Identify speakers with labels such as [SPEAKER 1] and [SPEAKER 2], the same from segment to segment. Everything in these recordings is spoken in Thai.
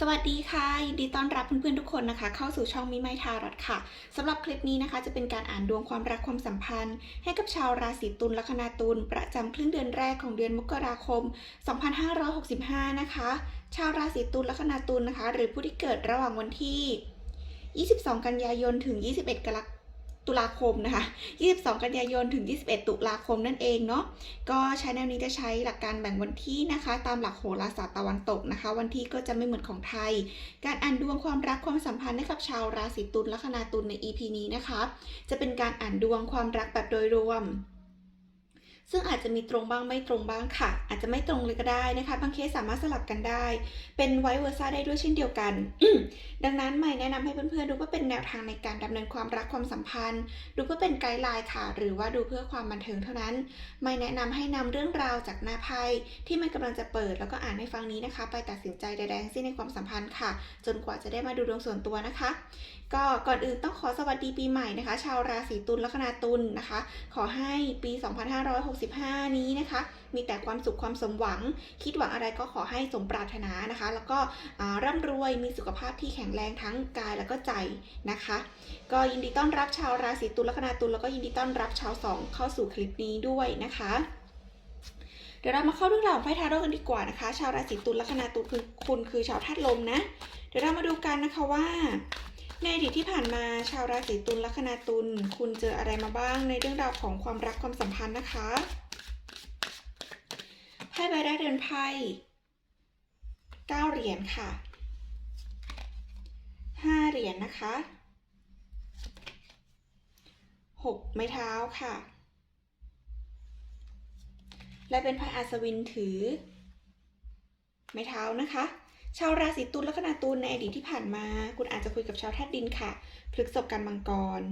[SPEAKER 1] สวัสดีค่ะ ยินดีต้อนรับเพื่อนๆทุกคนนะคะ เข้าสู่ช่องมิไมทารัตค่ะสำหรับคลิปนี้นะคะ จะเป็นการอ่านดวงความรักความสัมพันธ์ ให้กับชาวราศีตุลลัคนาตุลประจำครึ่งเดือนแรกของเดือนมกราคม 2565 นะคะ ชาวราศีตุลลัคนาตุลนะคะ หรือผู้ที่เกิดระหว่างวันที่ 22 กันยายนถึง 21 กรก ตุลาคมนะคะ 22 กันยายนถึง 21 ตุลาคมนั่นเองเนาะ ก็ใช้แนวนี้จะใช้หลักการแบ่งวันที่นะคะ ตามหลักโหราศาสตร์ตะวันตกนะคะ วันที่ก็จะไม่เหมือนของไทย การอ่านดวงความรักความสัมพันธ์ให้กับชาวราศีตุลลัคนาตุลใน EP นี้นะคะ จะเป็นการอ่านดวงความรักแบบโดยรวม ซึ่งอาจจะมีตรงบ้างไม่ตรงบ้างค่ะ อาจจะไม่ตรงเลยก็ได้นะคะ บางเคสสามารถสลับกันได้ เป็นไวเวอร์ซ่าได้ด้วยเช่นเดียวกัน ดังนั้นใหม่แนะนำให้เพื่อนๆดูเพื่อเป็นแนวทางในการดำเนินความรักความสัมพันธ์ ดูเพื่อเป็นไกด์ไลน์ค่ะ หรือว่าดูเพื่อความบันเทิงเท่านั้น ไม่แนะนำให้นำเรื่องราวจากหน้าไพ่ที่มันกำลังจะเปิดแล้วก็อ่านให้ฟังนี้นะคะ ไปตัดสินใจใดๆทั้งสิ้นในความสัมพันธ์ค่ะ จนกว่าจะได้มาดูดวงส่วนตัวนะคะ ก็ก่อนอื่นต้องขอสวัสดีปีใหม่นะคะ ชาวราศีตุลลัคนาตุลนะคะ ขอให้ปี 256 2565 นี้นะคะ มีแต่ความสุขความสมหวัง คิดหวังอะไรก็ขอให้สมปรารถนานะคะ แล้วก็ร่ำรวยมีสุขภาพที่แข็งแรงทั้งกายแล้วก็ใจนะคะ ก็ยินดีต้อนรับชาวราศีตุลลัคนาตุลแล้วก็ยินดีต้อนรับชาวสองเข้าสู่คลิปนี้ด้วยนะคะเดี๋ยวเรามาเข้าเรื่องราวของไพ่ทาโร่กันดีกว่านะคะ ชาวราศีตุลลัคนาตุลคือคุณคือชาวธาตุลมนะ เดี๋ยวเรามาดูกันนะคะว่า ในอดีตที่ผ่านมาชาวราศีตุลลัคนาตุลคุณเจออะไรมาบ้างในเรื่องราวของความรักความสัมพันธ์นะคะไพ่ใบแรกเดินไพ่เก้าเหรียญค่ะห้าเหรียญนะคะหกไม้เท้าค่ะ และเป็นไพ่อัศวินถือ ไม้เท้านะคะ ชาวราศีตุลแลัคนาตุลในอดีตที่ผ่านมา คุณอาจจะคุยกับชาวธาตุดินค่ะพฤกษบกันมังกร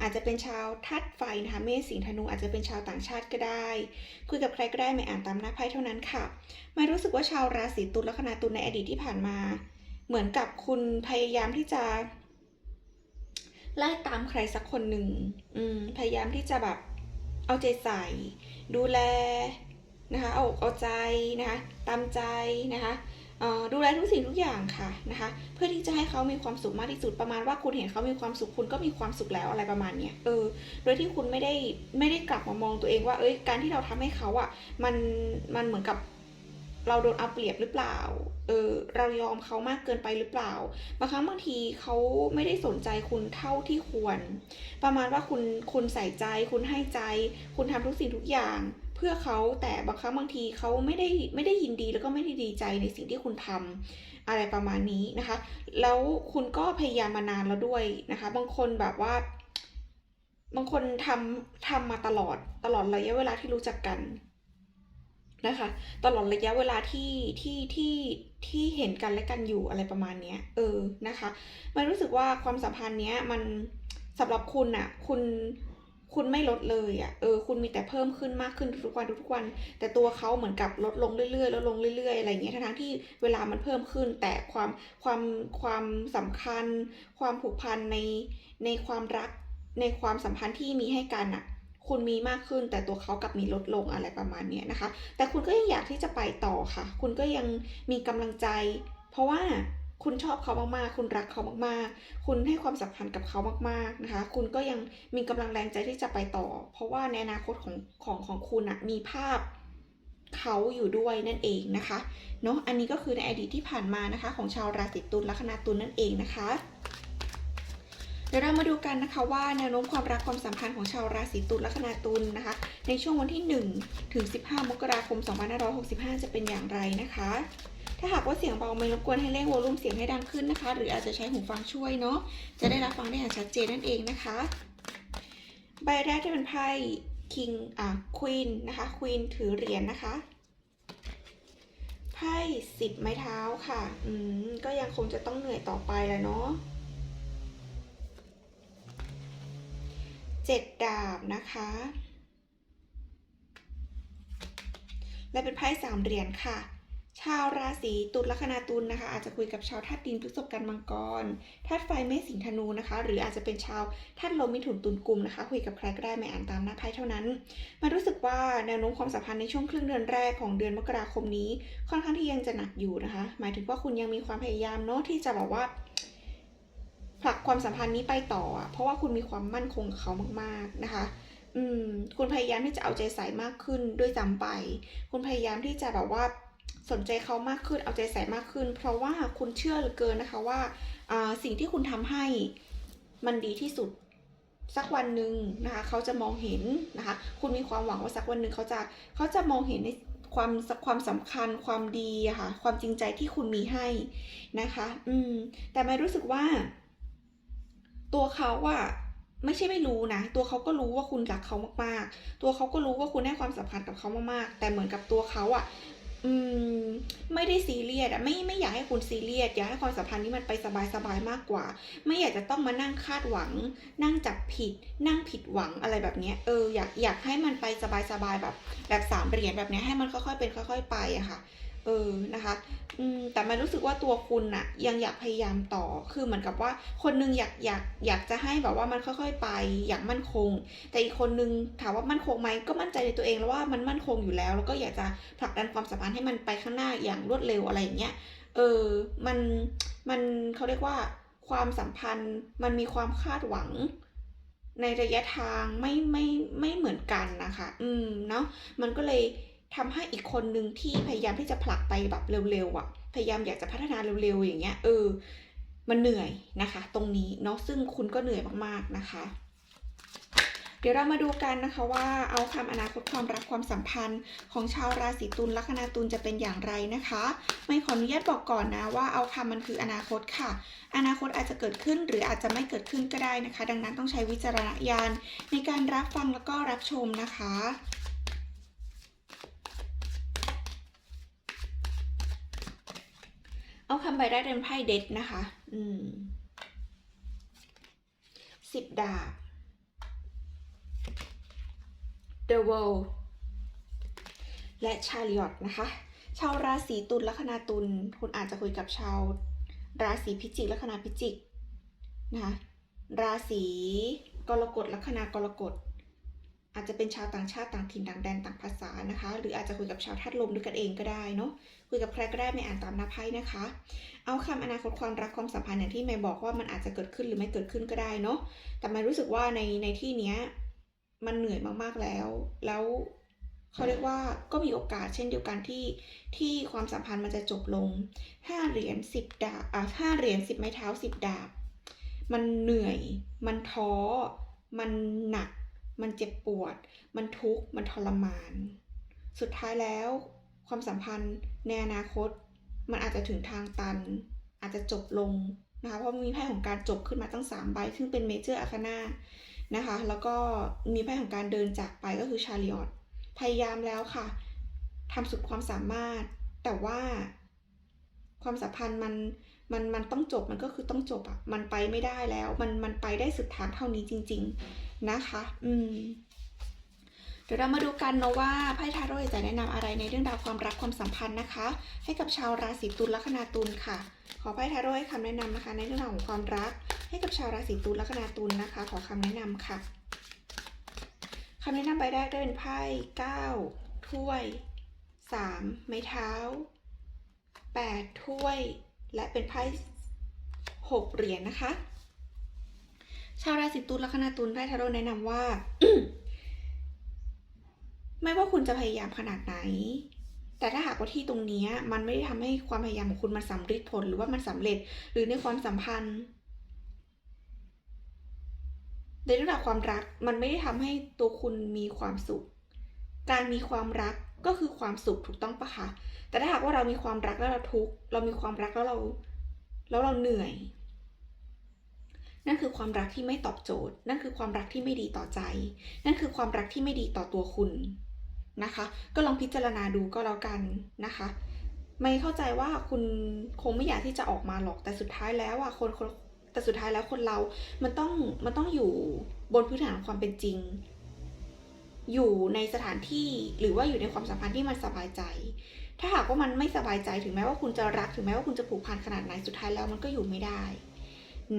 [SPEAKER 1] อาจจะเป็นชาวธาตุไฟนะคะเมษสิงธนูอาจจะเป็นชาวต่างชาติก็ได้ คุยกับใครก็ได้ไม่อ่านตามหน้าไพ่เท่านั้นค่ะไม่รู้สึกว่าชาวราศีตุลแลัคนาตุลในอดีตที่ผ่านมา เหมือนกับคุณพยายามที่จะไล่ตามใครสักคนหนึ่งพยายามที่จะแบบเอาใจใส่ ดูแลนะคะเอาอกเอาใจนะคะตามใจนะคะ ดูแลทุกสิ่งทุกอย่างค่ะนะคะเพื่อที่จะให้เขามีความสุขมากที่สุดประมาณว่าคุณเห็นเขามีความสุขคุณก็มีความสุขแล้วอะไรประมาณเนี้ยเออโดยที่คุณไม่ได้ไม่ได้กลับมามองตัวเองว่าเอ้ยการที่เราทำให้เขาอะ่ะมันมันเหมือนกับเราโดนเอาเปรียบหรือเปล่า เออ เรายอมเขามากเกินไปหรือเปล่า บางครั้งบางทีเขาไม่ได้สนใจคุณเท่าที่ควร ประมาณว่าคุณคุณใส่ใจ คุณให้ใจ คุณทำทุกสิ่งทุกอย่าง พื่อเขาแต่บางครั้งบางทีเขาไม่ได้ไม่ได้ยินดีแล้วก็ไม่ได้ดีใจในสิ่งที่คุณทำอะไรประมาณนี้นะคะ แล้วคุณก็พยายามมานานแล้วด้วยนะคะ บางคนแบบว่า บางคนทำทำมาตลอดตลอดระยะเวลาที่รู้จักกันนะคะ ตลอดระยะเวลาที่ที่ที่ที่เห็นกันและกันอยู่อะไรประมาณเนี้ย เออนะคะ มันรู้สึกว่าความสัมพันธ์เนี้ยมันสำหรับคุณอะคุณ คุณไม่ลดเลยอะเออคุณมีแต่เพิ่มขึ้นมากขึ้นทุกวันทุกวัน แต่ตัวเขาเหมือนกับลดลงเรื่อยๆลดลงเรื่อยๆอะไรอย่างเงี้ยทั้งที่เวลามันเพิ่มขึ้น แต่ความความความสำคัญ ความผูกพันในในความรักในความสัมพันธ์ที่มีให้กันอะคุณมีมากขึ้นแต่ตัวเขากลับมีลดลงอะไรประมาณเนี้ยนะคะ แต่คุณก็ยังอยากที่จะไปต่อค่ะ คุณก็ยังมีกำลังใจ เพราะว่า คุณชอบเขามากๆ คุณรักเขามากๆ คุณให้ความสำคัญกับเขามากๆนะคะ คุณก็ยังมีกำลังแรงใจที่จะไปต่อ เพราะว่าในอนาคตของของของคุณอะมีภาพเขาอยู่ด้วยนั่นเองนะคะเนาะอันนี้ก็คือในอดีตที่ผ่านมานะคะ ของชาวราศีตุลลัคนาตุลนั่นเองนะคะเดี๋ยวเรามาดูกันนะคะว่าแนวโน้มความรักความสัมพันธ์ของชาวราศีตุลลัคนาตุลนะคะ ในช่วงวันที่ 1 ถึง 15 มกราคม 2565 จะเป็นอย่างไรนะคะ ถ้าหากว่าเสียงเบาไม่รบกวนให้เร่งวอลลุ่มเสียงให้ดังขึ้นนะคะ หรืออาจจะใช้หูฟังช่วยเนาะ จะได้รับฟังได้อย่างชัดเจนนั่นเองนะคะ ใบแรกที่เป็นไพ่คิงอะควีนนะคะควีนถือเหรียญนนะคะ ไพ่สิบไม้เท้าค่ะ อืม ก็ยังคงจะต้องเหนื่อยต่อไปแหละเนาะเจ็ดดาบนะคะ และเป็นไพ่สามเหรียญค่ะ ชาวราศีตุลลัคนาตุลนะคะ อาจจะคุยกับชาวธาตุดินพฤษภกันมังกรธาตุไฟเมษสิงห์ธนูนะคะ หรืออาจจะเป็นชาวธาตุลมมิถุนตุลกุมนะคะ คุยกับใครก็ได้ไม่อ่านตามหน้าไพ่เท่านั้นมันรู้สึกว่าแนวโน้มความสัมพันธ์ในช่วงครึ่งเดือนแรกของเดือนมกราคมนี้ ค่อนข้างที่ยังจะหนักอยู่นะคะ หมายถึงว่าคุณยังมีความพยายามเนาะที่จะแบบว่าผลักความสัมพันธ์นี้ไปต่อ เพราะว่าคุณมีความมั่นคงกับเขามาก ๆนะคะอืมคุณพยายามที่จะเอาใจใส่มากขึ้นด้วยจำไป คุณพยายามที่จะแบบว่า สนใจเขามากขึ้นเอาใจใส่มากขึ้น เพราะว่าคุณเชื่อเหลือเกินนะคะว่าสิ่งที่คุณทำให้มันดีที่สุดสักวันหนึ่งนะคะเขาจะมองเห็นนะคะ คุณมีความหวังว่าสักวันหนึ่งเขาจะเขาจะมองเห็นในความความสำคัญความดีค่ะ ความจริงใจที่คุณมีให้นะคะ อืม แต่ไม่รู้สึกว่า ตัวเขาอะไม่ใช่ไม่รู้นะ ตัวเขาก็รู้ว่าคุณรักเขามากๆ ตัวเขาก็รู้ว่าคุณให้ความสำคัญกับเขามากๆ แต่เหมือนกับตัวเขาอะ อืม ไม่ได้ซีเรียสอะไม่ไม่อยากให้คุณซีเรียสอยากให้ความสัมพันธ์นี้มันไปสบายๆมากกว่า ไม่อยากจะต้องมานั่งคาดหวัง นั่งจับผิด นั่งผิดหวังอะไรแบบเนี้ยเอออยากอยากให้มันไปสบายๆแบบ แบบสามเหรียญแบบเนี้ยให้มันค่อยๆเป็นค่อย ๆ ไปอะค่ะ เออนะคะอืมแต่มันรู้สึกว่าตัวคุณน่ะยังอยากพยายามต่อ คือเหมือนกับว่าคนหนึงอยากอยากอยากจะให้แบบว่ามันค่อย ๆ ไปอย่างมั่นคง แต่อีกคนนึงถามว่ามั่นคงไหมก็มั่นใจในตัวเองแล้วว่ามันมั่นคงอยู่แล้ว แล้วก็อยากจะผลักดันความสัมพันธ์ให้มันไปข้างหน้าอย่างรวดเร็วอะไรอย่างเงี้ย เออ มันมันเขาเรียกว่าความสัมพันธ์มันมีความคาดหวังในระยะทางไม่ไม่ไม่เหมือนกันนะคะ อืมเนาะ มันก็เลย ทำให้อีกคนหนึ่งที่พยายามที่จะผลักไปแบบเร็วๆอะ่ะ พยายามอยากจะพัฒนาเร็วๆอย่างเงี้ย เออ มันเหนื่อยนะคะ ตรงนี้เนาะซึ่งคุณก็เหนื่อยมากๆนะคะ เดี๋ยวเรามาดูกันนะคะว่าเอาคำอนาคตความรักความสัมพันธ์ของชาวราศีตุลลัคนาตุลจะเป็นอย่างไรนะคะ ไม่ขออนุญาตบอกก่อนนะว่าเอาคำมันคืออนาคตค่ะ อนาคตอาจจะเกิดขึ้นหรืออาจจะไม่เกิดขึ้นก็ได้นะคะ ดังนั้นต้องใช้วิจารณญาณในการรับฟังแล้วก็รับชมนะคะ เอาคำใบแรกเป็นไพ่เด็ดนะคะ อืมสิบดาบ The World และ Chariot นะคะ ชาวราศีตุลลัคนาตุลคุณอาจจะคุยกับชาวราศีพิจิกลัคนาพิจิกนะคะราศีกรกฎลัคนากรกฎ อาจจะเป็นชาวต่างชาติต่างถิ่นต่างแดนต่างภาษานะคะ หรืออาจจะคุยกับชาวธาตุลมด้วยกันเองก็ได้เนาะคุยกับใครก็ได้ไม่อ่านตามหน้าไพ่นะคะ เอาคำอนาคตความรักความสัมพันธ์อย่างที่เมย์บอกว่ามันอาจจะเกิดขึ้นหรือไม่เกิดขึ้นก็ได้เนาะแต่มันรู้สึกว่าในในที่เนี้ยมันเหนื่อยมากๆแล้ว แล้วเขาเรียกว่าก็มีโอกาสเช่นเดียวกันที่ที่ความสัมพันธ์มันจะจบลงห้าเหรียญสิบดาบอะห้าเหรียญสิบไม้เท้าสิบดาบ มันเหนื่อย มันท้อ มันหนัก มันเจ็บปวด มันทุกข์ มันทรมาน สุดท้ายแล้ว ความสัมพันธ์ในอนาคต มันอาจจะถึงทางตัน อาจจะจบลงนะคะ เพราะมีไพ่ของการจบขึ้นมาตั้งสามใบ ซึ่งเป็นเมเจอร์อาคานานะคะ แล้วก็มีไพ่ของการเดินจากไปก็คือชาริออตพยายามแล้วค่ะทำสุดความสามารถ แต่ว่าความสัมพันธ์มันมันมันต้องจบมันก็คือต้องจบอะ มันไปไม่ได้แล้ว มันมันไปได้สุดทางเท่านี้จริง ๆ นะคะ อืม เดี๋ยวเรามาดูกันเนาะว่าไพ่ทาโร่จะแนะนำอะไรในเรื่องราวความรักความสัมพันธ์นะคะ ให้กับชาวราศีตุลลัคนาตุลค่ะ ขอไพ่ทาโร่ให้คำแนะนำนะคะ ในเรื่องราวของความรัก ให้กับชาวราศีตุลลัคนาตุลนะคะ ขอคำแนะนำค่ะคำแนะนำใบแรกได้เป็นไพ่เก้าถ้วยสามไม้เท้าแปดถ้วย และเป็นไพ่หกเหรียญนะคะ ชาวราศีตุลลัคนาตุลไพ่ทาโร่แนะนำว่า ไม่ว่าคุณจะพยายามขนาดไหน แต่ถ้าหากว่าที่ตรงนี้มันไม่ได้ทำให้ความพยายามของคุณมันสำเร็จผลหรือว่ามันสำเร็จ หรือในความสัมพันธ์ในเรื่องราวความรักมันไม่ได้ทำให้ตัวคุณมีความสุข การมีความรักก็คือความสุขถูกต้องปะคะ แต่ถ้าหากว่าเรามีความรักแล้วเราทุกข์ เรามีความรักแล้วเรา แล้วเราเหนื่อย นั่นคือความรักที่ไม่ตอบโจทย์ นั่นคือความรักที่ไม่ดีต่อใจ นั่นคือความรักที่ไม่ดีต่อตัวคุณนะคะ ก็ลองพิจารณาดูก็แล้วกันนะคะ ไม่เข้าใจว่าคุณคงไม่อยากที่จะออกมาหรอกแต่สุดท้ายแล้วอะคนคนแต่สุดท้ายแล้วคนเรา มันต้อง มันต้องอยู่บนพื้นฐานความเป็นจริง อยู่ในสถานที่หรือว่าอยู่ในความสัมพันธ์ที่มันสบายใจ ถ้าหากว่ามันไม่สบายใจถึงแม้ว่าคุณจะรักถึงแม้ว่าคุณจะผูกพันขนาดไหนสุดท้ายแล้วมันก็อยู่ไม่ได้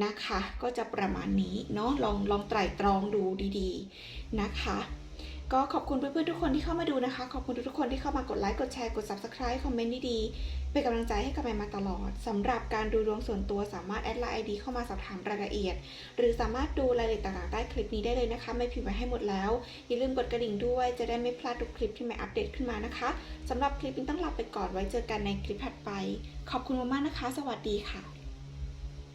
[SPEAKER 1] นะคะ ก็จะประมาณนี้เนาะลองลองไตร่ตรองดูดีๆนะคะ ก็ขอบคุณเพื่อนๆทุกคนที่เข้ามาดูนะคะ ขอบคุณทุกๆคนที่เข้ามากดไลค์กดแชร์กด subscribe คอมเมนต์ดีๆเป็นกำลังใจให้กับแมมาตลอดสำหรับการดูดวงส่วนตัวสามารถแอดไลน์ ID เข้ามาสอบถามรายละเอียด หรือสามารถดูรายละเอียดต่างๆใต้คลิปนี้ได้เลยนะคะ ไม่พิมพ์ไว้ให้หมดแล้วอย่าลืมกดกระดิ่งด้วยจะได้ไม่พลาดทุกคลิปที่แม่อัปเดตขึ้นมานะคะสำหรับคลิปนี้ต้องลาไปก่อนไว้เจอกันในคลิปถัดไป ขอบคุณมากๆนะคะ สวัสดีค่ะ